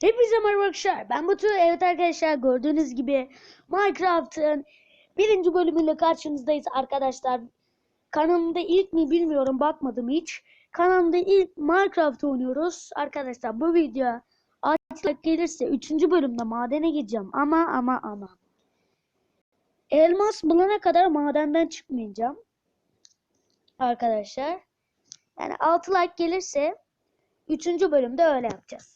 Hepinize merhaba arkadaşlar. Ben Batu. Evet arkadaşlar gördüğünüz gibi Minecraft'ın birinci bölümüyle karşınızdayız arkadaşlar. Kanalımda ilk mi bilmiyorum bakmadım hiç. Kanalımda ilk Minecraft oynuyoruz. Arkadaşlar bu video açlık gelirse 3. bölümde madene gideceğim. Ama ama ama. Elmas bulana kadar madenden çıkmayacağım. Arkadaşlar. Yani 6 like gelirse 3. bölümde öyle yapacağız.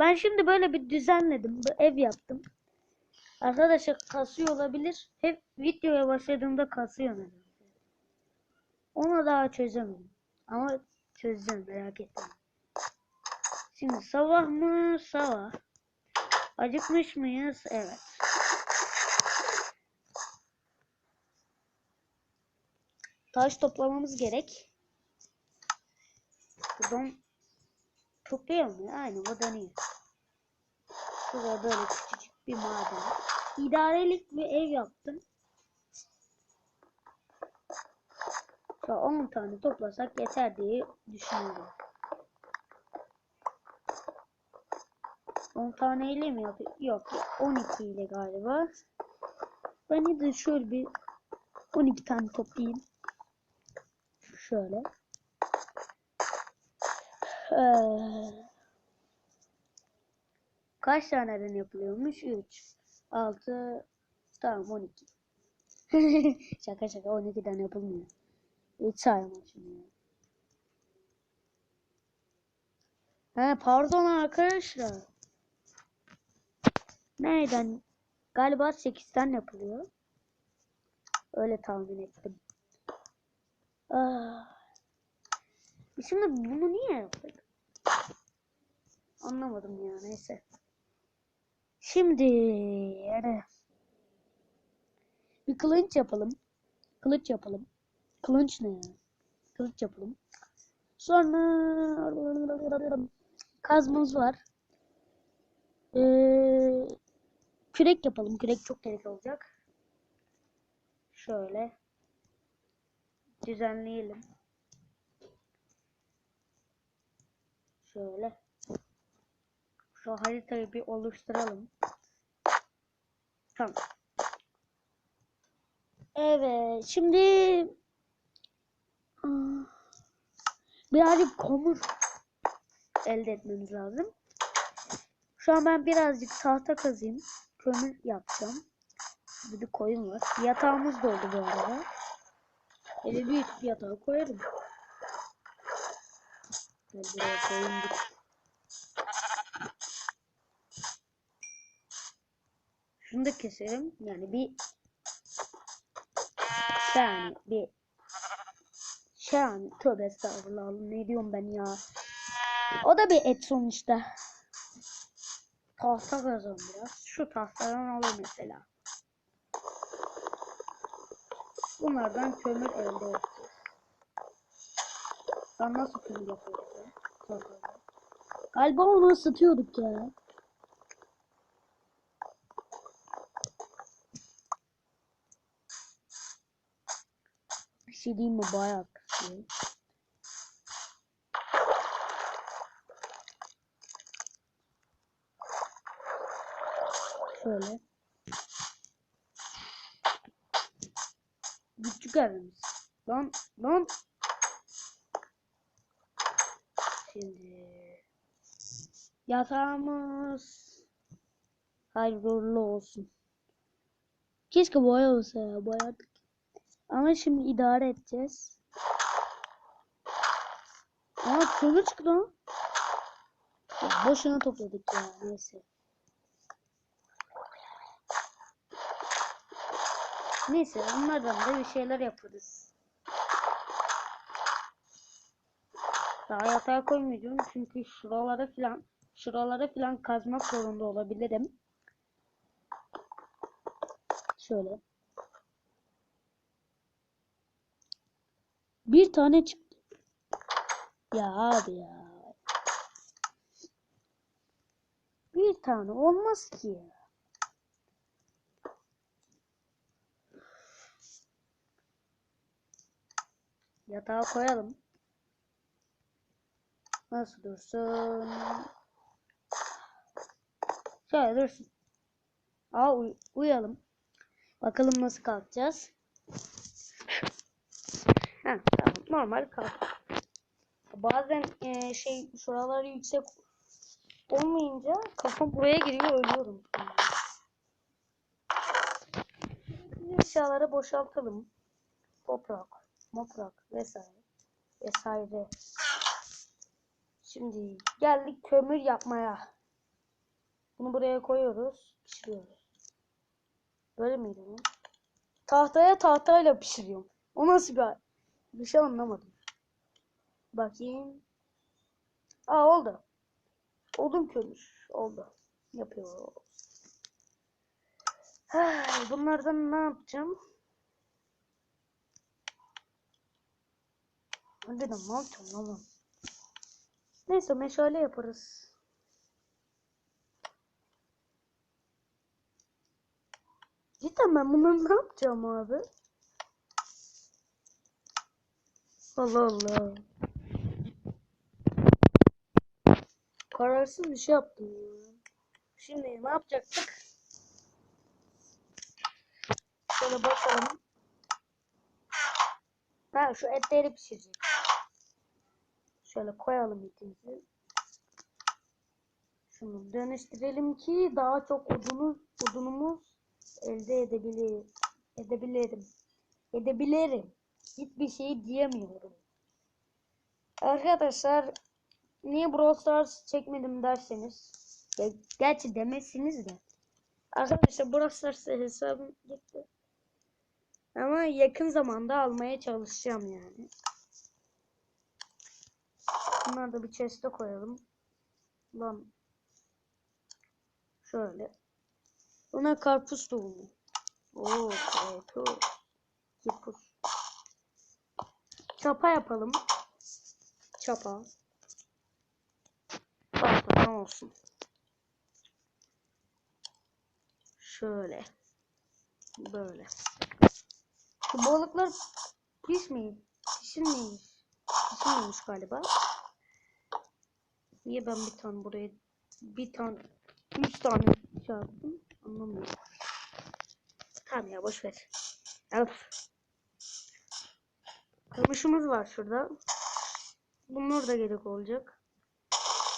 Ben şimdi böyle bir düzenledim. Bir ev yaptım. Arkadaşlar kasıyor olabilir. Hep videoya başladığımda kasıyor. Onu daha çözemedim. Ama çözeceğim merak etme. Şimdi sabah mı? Sabah. Acıkmış mıyız? Evet. Taş toplamamız gerek. Buradan topluyor mu? Aynen o dönüyor. Şurada böyle küçücük bir maden. İdarelik bir ev yaptım. Şu 10 tane toplasak yeter diye düşünüyorum. 10 tane ile mi yapıyor? Yok 12 ile galiba. Ben de şöyle bir 12 tane toplayayım. Şöyle. Ee, kaç taneden yapılıyormuş? 3, 6, tamam 12. şaka şaka 12'den yapılmıyor. Hiç sayamam şimdi. He pardon arkadaşlar. Nereden? Galiba 8'ten yapılıyor. Öyle tahmin ettim. Ah. Şimdi bunu niye yaptık? Anlamadım ya neyse. Şimdi yani bir kılıç yapalım. Kılıç yapalım. Kılıç ne ya? Kılıç yapalım. Sonra kazmamız var. Ee, kürek yapalım. Kürek çok gerekli olacak. Şöyle düzenleyelim. Şöyle. Şu haritayı bir oluşturalım. Tamam. Evet. Şimdi birazcık komur elde etmemiz lazım. Şu an ben birazcık tahta kazayım. Kömür yapacağım. Bir de koyun var. Yatağımız da oldu bu arada. Büyük bir yatağı koyarım. Ben buraya koyayım Şunu da keserim. Yani bir yani bir yani tövbe estağfurullah ne diyorum ben ya. O da bir et sonuçta. Tahta kazan biraz. Şu tahtadan alır mesela. Bunlardan kömür elde edeceğiz. Ben nasıl kömür yapıyoruz ya? Galiba onu ısıtıyorduk ya. Şey diyeyim mi? Bayağı kısıyor. Şöyle. Küçük evimiz. Lan lan. Şimdi yatağımız hayırlı olsun. Keşke boya olsa ya boyadık. Ama şimdi idare edeceğiz. Aa kömür çıktı lan. Boşuna topladık ya neyse. Neyse onlardan da bir şeyler yaparız. Daha yatağa koymayacağım çünkü şuralara filan şuralara filan kazmak zorunda olabilirim. Şöyle. Bir tane çıktı. Ya abi ya. Bir tane olmaz ki ya. Yatağa koyalım. Nasıl dursun? Şöyle dursun. Aa uy- uyuyalım. Bakalım nasıl kalkacağız. Ha tamam normal kalk. Bazen eee, şey şuralar yüksek olmayınca kafam buraya giriyor ölüyorum. Eşyaları boşaltalım. Toprak, moprak vesaire vesaire. Şimdi geldik kömür yapmaya. Bunu buraya koyuyoruz, pişiriyoruz. Böyle miydi bu? Tahtaya tahtayla pişiriyorum. O nasıl bir bir şey anlamadım. Bakayım. Aa oldu. Odun kömür. Oldu. Yapıyoruz. Ha, Bunlardan ne yapacağım? De ne yapacağım lan? Neyse meşale yaparız. Cidden ben bunları ne yapacağım abi? Allah Allah. Kararsız bir şey yaptım ya. Şimdi ne yapacaktık? Şöyle bakalım. Ha şu etleri pişirecek. Şöyle koyalım etimizi. Şunu dönüştürelim ki daha çok odunu, odunumuz elde edebilir, edebilirim. Edebilirim. Hiçbir şey diyemiyorum. Arkadaşlar niye Brawl Stars çekmedim derseniz ya, gerçi demezsiniz de arkadaşlar Brawl Stars hesabım gitti. Ama yakın zamanda almaya çalışacağım yani. Bunları da bir chest'e koyalım. Lan. Şöyle. Buna karpuz tohumu. Oo, karpuz. Çapa yapalım. Çapa. Tahtadan olsun. Şöyle. Böyle. Şu balıklar pişmeyin. Pişirmeyin. Pişirmemiş galiba. Niye ben bir tane buraya bir tane üç tane çarptım anlamıyorum. Tamam ya boş ver. Öf. Kamışımız var şurada. Bunlar da gerek olacak.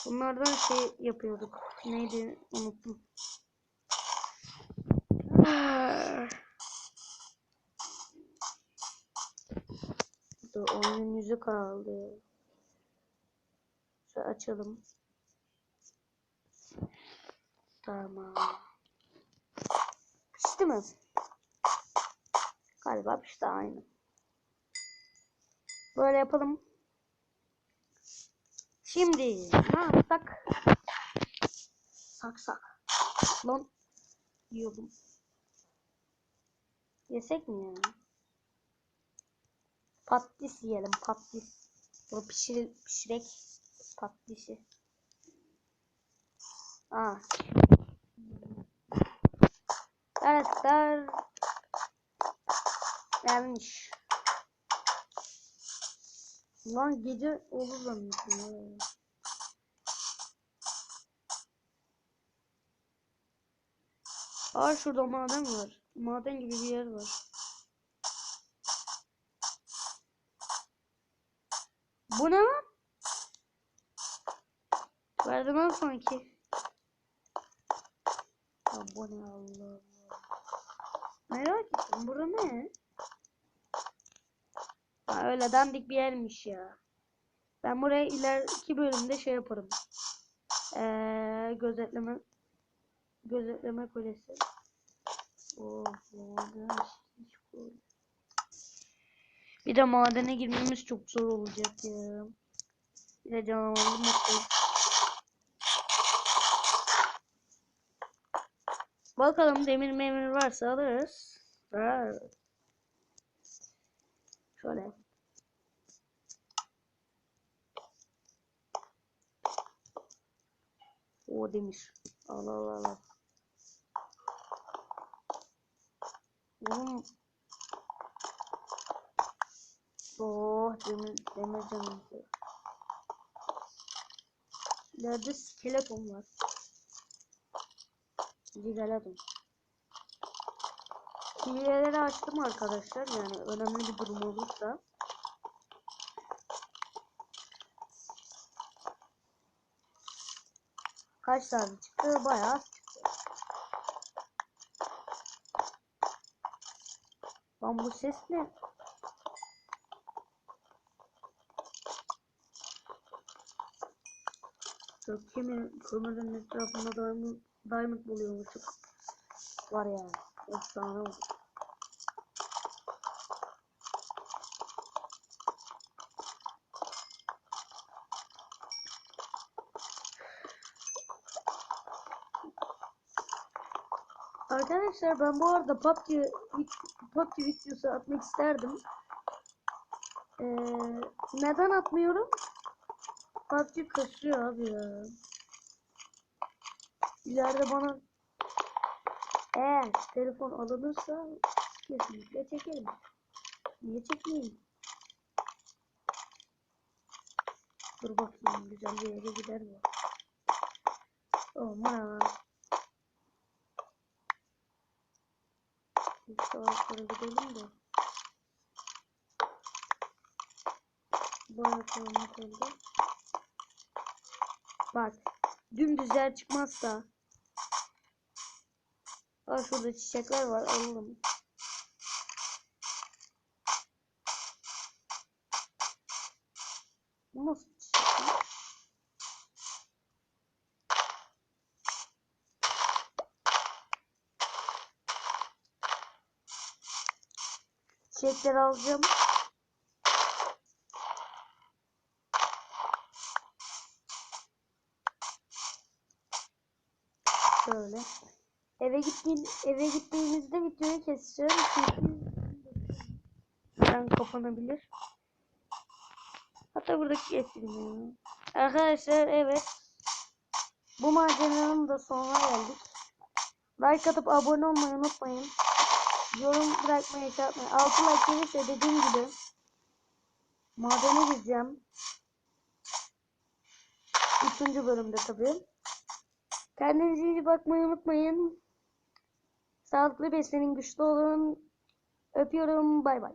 Bunlardan şey yapıyorduk. Neydi unuttum. Dur oyunun yüzü kaldı. Şöyle açalım. Tamam. Pişti mi? Galiba pişti aynı. Böyle yapalım. Şimdi ne yapsak? Saksak. Lan yiyordum. Yesek mi ya? Patlis yiyelim patlis. Bu pişir, pişirek patlisi. Aa. Arkadaşlar gelmiş. Lan gece olur zannettim. Aa şurada maden var. Maden gibi bir yer var. Bu ne lan? Verdim lan sanki. Ya bu ne Allah Allah. Merak ettim. Bura ne? Öyle dandik bir yermiş ya. Ben buraya ileriki bölümde şey yaparım. Ee, gözetleme gözetleme kulesi. Oh. Bir de madene girmemiz çok zor olacak ya. Bir de canavarlı mutlu. Bakalım demir memir varsa alırız. Şöyle. O demir. Al al al. al. Oğlum. Oh demir demir canım. İleride skeleton var. Zigaladım. Hileleri açtım arkadaşlar yani önemli bir durum olursa. Kaç tane çıktı? Bayağı çıktı. Lan bu ses ne? Sökemi kömürün etrafında diamond, diamond buluyormuşuk. Var ya. Efsane oldu. Arkadaşlar ben bu arada PUBG, PUBG videosu atmak isterdim. Ee, neden atmıyorum? PUBG kasıyor abi ya. İleride bana eğer telefon alınırsa kesinlikle çekerim. Niye çekmeyeyim? Dur bakayım güzel bir yere gider mi? Aman. Bir savaşlara gidelim de. Bayağı karanlık oldu. Bak. Çıkmazsa. Aa şurada çiçekler var alalım. Bu nasıl çiçek lan? Çiçekleri alacağım. Şöyle. Eve gittiğim eve gittiğimizde videoyu keseceğim çünkü ben kapanabilir. Hatta buradaki kesilmiyor. Arkadaşlar evet. Bu maceranın da sonuna geldik. Like atıp abone olmayı unutmayın. Yorum bırakmayı şey yapmayın. 6 like gelirse dediğim gibi madene gideceğim. Üçüncü bölümde tabii. Kendinize iyi bakmayı unutmayın. Sağlıklı beslenin, güçlü olun. Öpüyorum. Bay bay.